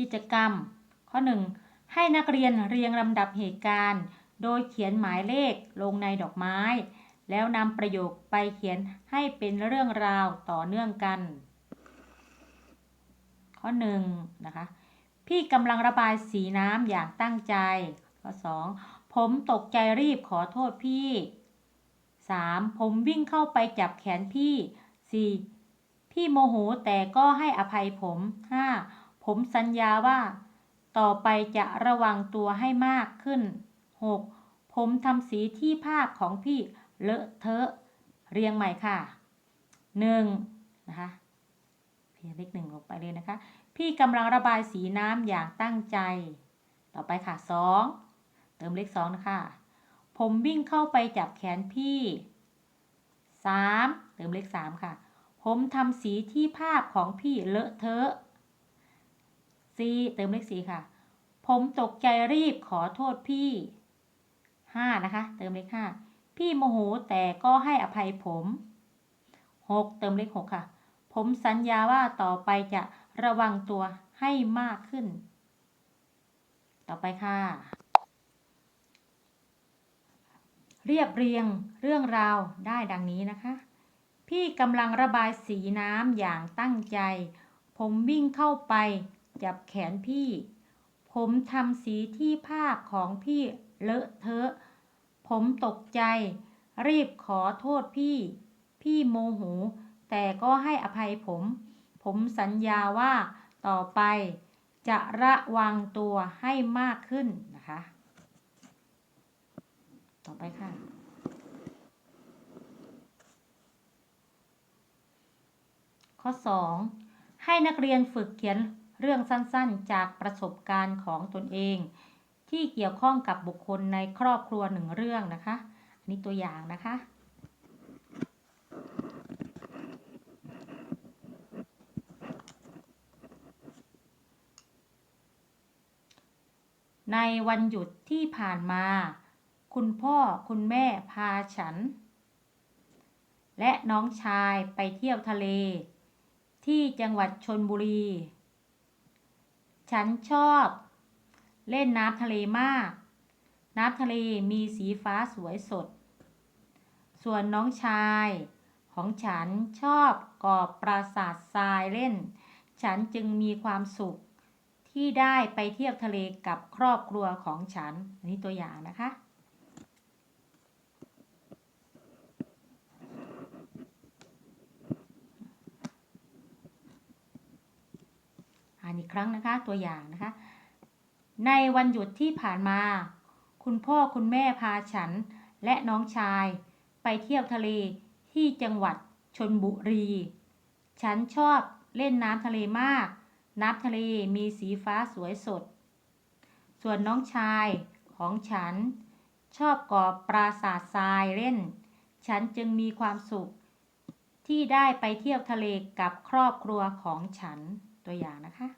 กิจกรรม ข้อ 1 ให้นักเรียนเรียงลำดับเหตุการณ์ โดยเขียนหมายเลขลงในดอกไม้ แล้วนำประโยคไปเขียนให้เป็นเรื่องราวต่อเนื่องกัน ข้อ 1 นะคะ พี่กำลังระบายสีน้ำอย่างตั้งใจ ข้อ 2 ผมตกใจรีบขอโทษพี่ 3. ผมวิ่งเข้าไปจับแขนพี่ 4. พี่โมโหแต่ก็ให้อภัยผม 5. ผมสัญญาว่า ต่อไปจะระวังตัวให้มากขึ้น 6. ผมทำสีที่ภาพของพี่เลอะเทอะ เรียงใหม่ค่ะ 1. นะคะเพียงเลขหนึ่งลงไปเลยนะคะ พี่กำลังระบายสีน้ำอย่างตั้งใจ ต่อไปค่ะ 2. เติมเลข2นะคะ ผมวิ่งเข้าไปจับแขนพี่ 3. เติมเลข3ค่ะ ผมทำสีที่ภาพของพี่เลอะเทอะ 4. เติมเลข4ค่ะ ผมตกใจรีบขอโทษพี่ 5. นะคะ เติมเลข5พี่โมโหแต่ก็ให้อภัยผม 6. เติมเลข6ค่ะ ผมสัญญาว่าต่อไปจะระวังตัวให้มากขึ้น ต่อไปค่ะ เรียบเรียงเรื่องราวได้ดังนี้นะคะ พี่กำลังระบายสีน้ำอย่างตั้งใจ ผมวิ่งเข้าไป จับแขนพี่ ผมทำสีที่ภาของพี่เลอะเทอะ ผมตกใจ รีบขอโทษพี่ พี่โมโห แต่ก็ให้อภัยผม ผมสัญญาว่าต่อไป จะระวังตัวให้มากขึ้นนะคะ ต่อไปค่ะข้อ 2 ให้นักเรียนฝึกเขียน เรื่องสั้นๆ จากประสบการณ์ของตนเอง ที่เกี่ยวข้องกับบุคคลในครอบครัวหนึ่งเรื่องนะคะอันนี้ตัวอย่างนะคะในวันหยุดที่ผ่านมา คุณพ่อคุณแม่พาฉัน และน้องชายไปเที่ยวทะเล ที่จังหวัดชนบุรี ฉันชอบ เล่นน้ำทะเลมาก น้ำทะเลมีสีฟ้าสวยสด ส่วนน้องชายของฉันชอบก่อปราสาททรายเล่น ฉันจึงมีความสุขที่ได้ไปเที่ยวทะเลกับครอบครัวของฉันอันนี้ตัวอย่างนะคะานอีกครั้งนะคะ ตัวอย่างนะคะ ในวันหยุดที่ผ่านมา คุณพ่อคุณแม่พาฉันและน้องชาย ไปเที่ยวทะเลที่จังหวัดชนบุรี ฉันชอบเล่นน้ำทะเลมาก น้ำทะเลมีสีฟ้าสวยสด ส่วนน้องชายของฉัน ชอบก่อปราสาททรายเล่น ฉันจึงมีความสุข ที่ได้ไปเที่ยวทะเลกับครอบครัวของฉันตัวอย่างนะคะ